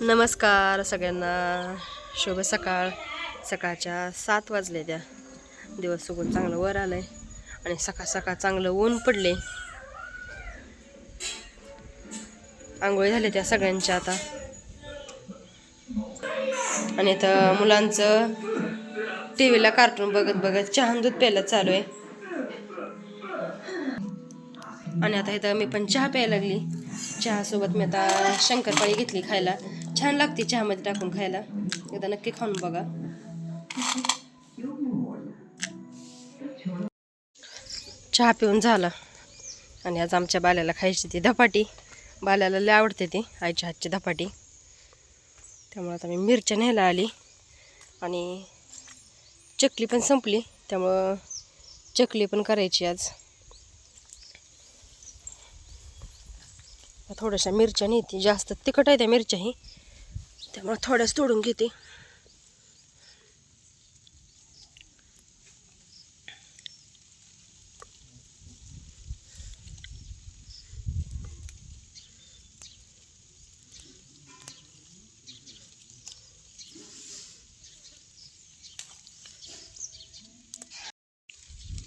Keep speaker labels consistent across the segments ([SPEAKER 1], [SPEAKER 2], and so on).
[SPEAKER 1] नमस्कार सगळ्यांना. शुभ सकाळ. सकाळच्या सात वाजले त्या दिवस उगून चांगलं वर आलं आहे आणि सकाळ सकाळ चांगलं ऊन पडले. आंघोळी झाली त्या सगळ्यांच्या आता. आणि इथं मुलांचं टी व्हीला कार्टून बघत बघत चहा दूध प्यायला चालू आहे. आणि आता इथं मी पण चहा प्यायला लागली. चहासोबत मी आता शंकरपाळी घेतली खायला. छान लागते चहामध्ये टाकून खायला. एकदा नक्की खाऊन बघा. चहा पिऊन झाला. आणि आज आमच्या बाल्याला खायची ती धपाटी. बाल्याला लय आवडते ती आईच्या हातची धपाटी. त्यामुळं आता मी मिरच्या न्यायला आली. आणि चकली पण संपली. त्यामुळं चकली पण करायची आज. थोड्याशा मिरच्या नेते जास्त तिखट आहे त्या मिरच्याही. त्यामुळे थोड्याच तोडून घेते.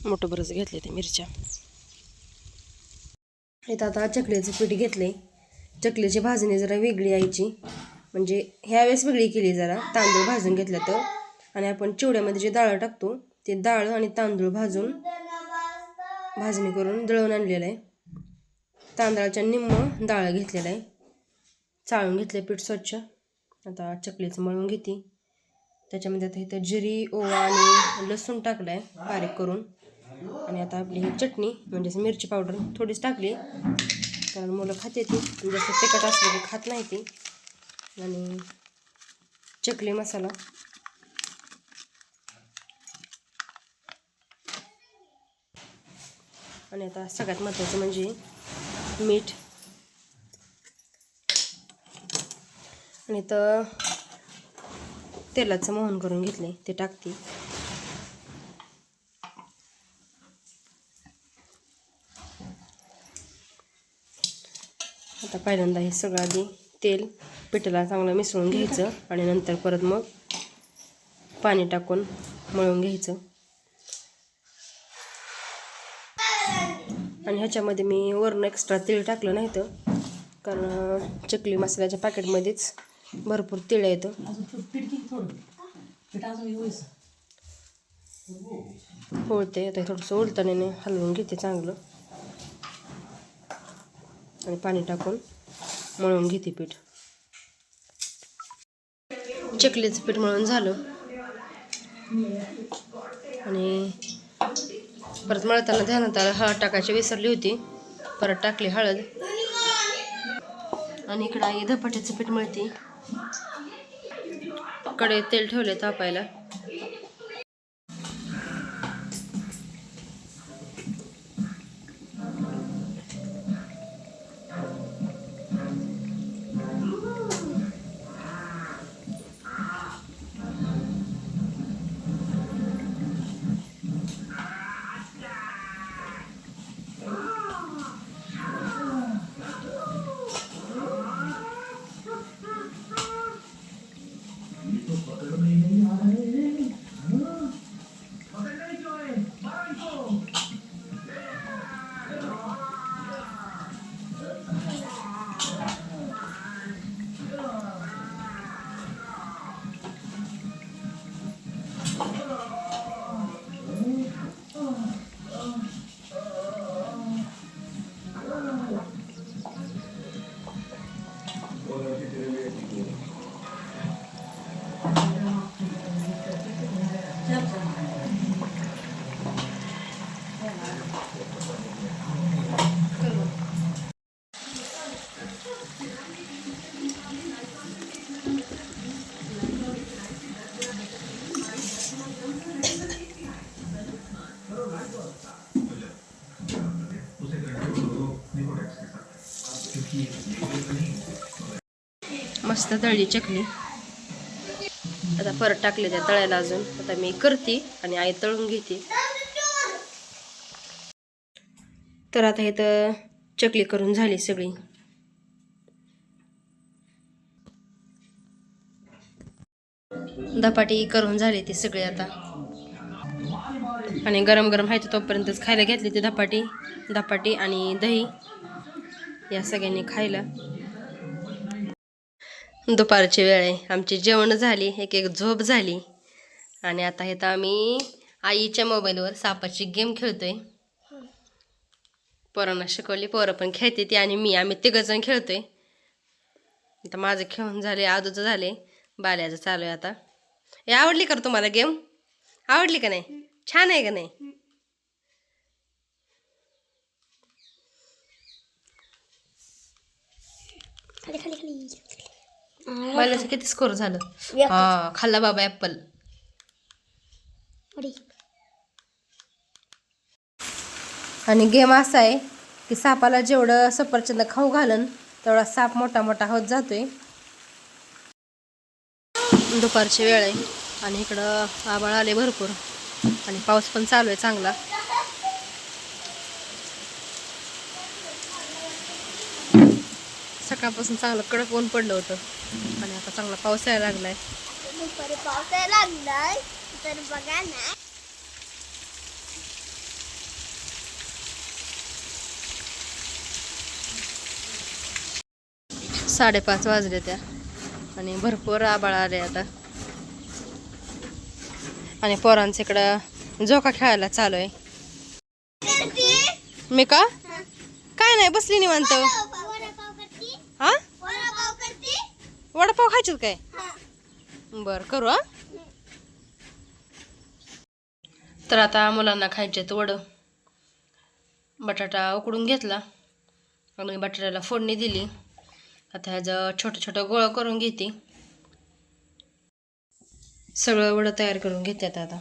[SPEAKER 1] मोठं बरंच घेतले ते मिरच्या. इथं आता चकलीचं पीठ घेतले चकलीची भाजणी जरा वेगळी यायची. म्हणजे ह्यावेळेस वेगळी केली जरा. तांदूळ भाजून घेतलं तर. आणि आपण चिवड्यामध्ये जे डाळ टाकतो ते डाळ आणि तांदूळ भाजून भाजणी करून दळून आणलेलं आहे. तांदळाच्या निम्म डाळ घेतलेलं आहे. चाळून घेतलं पीठ स्वच्छ. आता चकलीचं मळून घेते. त्याच्यामध्ये आता इथं जिरी ओवा आणि लसूण टाकलं आहे बारीक करून. आणि आता आपली ही चटणी म्हणजेच मिरची पावडर थोडीच टाकली. कारण मुलं खाते ती जास्त तिखट असलं की खात नाही ती. आणि चकली मसाला. आणि आता सगळ्यात महत्त्वाचं म्हणजे मीठ. आणि तर तेलाचं मोहन करून घेतले ते टाकते. आता पहिल्यांदा हे सगळं आधी तेल पिठाला चांगलं मिसळून घ्यायचं आणि नंतर परत मग पाणी टाकून मळून घ्यायचं. आणि ह्याच्यामध्ये मी वरून एक्स्ट्रा तेल टाकलं नाही तर कारण चकली मसाल्याच्या पॅकेटमध्येच भरपूर तेल येतं. होळते आता थोडंसं उलटण्याने हलवून घेते चांगलं. आणि पाणी टाकून मळून घेते पीठ. चकलीचं पीठ मळून झालं. आणि परत मळताना ध्यानात आलं हळद टाकायची विसरली होती. परत टाकली हळद. आणि इकडं आई धपाट्याचं पीठ मळते. कडे तेल ठेवले तापायला. मस्त तळली चकली. आता परत टाकले त्या तळायला अजून. आता मी करते आणि आई तळून घेते. तर आता इथं चकली करून झाली सगळी. धपाटी करून झाली ती सगळी आता. आणि गरम गरम आहे तोपर्यंतच खायला घेतली ती धपाटी. धपाटी आणि दही या सगळ्यांनी खायला. दुपारची वेळ आहे. आमची जेवण झाली एक एक झोप झाली. आणि आता इथं आम्ही आईच्या मोबाईलवर सापाची गेम खेळतोय. पोरांना शिकवली पोरं पण खेळते ती आणि मी आम्ही तिघंजण खेळतोय. आता माझं खेळून झाले आजूचं झाले बाल्याचं चालू आहे आता. हे आवडली का तुम्हाला गेम? आवडली का नाही? छान आहे का नाही?
[SPEAKER 2] खाली खाली खाली.
[SPEAKER 1] बाल्याचं किती स्कोर झालं? हा खाल्ला बाबा
[SPEAKER 2] उडी
[SPEAKER 1] आणि गेम असा आहे की सापाला जेवढं सफरचंद खाऊ घालन तेवढा साप मोठा मोठा होत जातोय. दुपारची वेळ आहे आणि इकडं आबाळ आले भरपूर. आणि पाऊस पण चालू आहे चांगला. सकाळपासून चांगलं कडक ऊन पडलं होतं. आणि आता चांगला पाऊस यायला लागलाय.
[SPEAKER 2] दुपारी पाऊस यायला लागलाय तर बघा ना.
[SPEAKER 1] साडेपाच वाजले त्या. आणि भरपूर आबाळ आले आता. आणि पोरांचं इकडं झोका खेळायला चालू आहे. मी का? काय नाही बसली निवांत
[SPEAKER 2] वडापाव करती
[SPEAKER 1] हा
[SPEAKER 2] वडापाव करती
[SPEAKER 1] वडापाव खायचं काय? बर करू हा? तर आता मुलांना खायचे वड. बटाटा उकडून घेतला. आणि बटाट्याला फोडणी दिली. आता ह्याचं छोटं छोटं गोळं करून घेते. सगळं वडं तयार करून घेतात आता.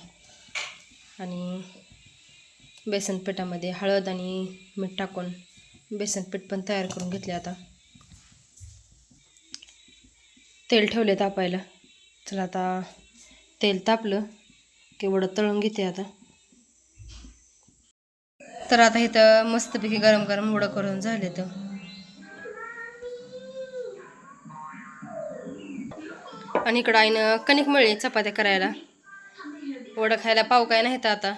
[SPEAKER 1] आणि बेसन पिठामध्ये हळद आणि मीठ टाकून बेसन पीठ पण तयार करून घेतले आता. तेल ठेवले तापायला. चला आता तेल तापलं की वडं तळून घेते आता. तर आता इथं मस्तपैकी गरम गरम वडं करून झाले तर. आणि इकडं आईनं कणिक मिळली चपात्या करायला. वडं खायला पाव काय नाही तर आता.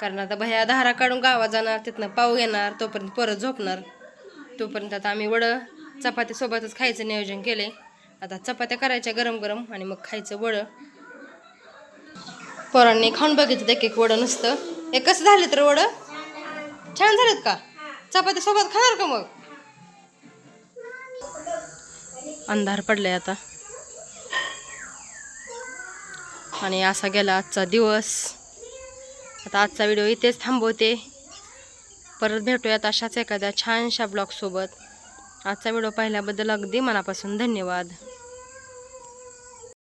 [SPEAKER 1] कारण आता भया धारा काढून गावात जाणार तिथनं पाव घेणार तोपर्यंत परत झोपणार. तोपर्यंत आता आम्ही वडं चपातीसोबतच खायचं नियोजन केले आता चपात्या करायच्या गरम गरम आणि मग खायचं वडं. पोरांनी खाऊन बघितलं एक एक वडं नुसतं. हे कसं झालं तर वडं? छान झालेत का? चपात्या सोबत खाणार का मग? अंधार पडलाय आता. आणि असा गेला आजचा दिवस. आता आजचा व्हिडिओ इथेच थांबवते. परत भेटूयात अशाच एखाद्या छानशा ब्लॉगसोबत. आजचा व्हिडिओ पाहिल्याबद्दल अगदी मनापासून धन्यवाद.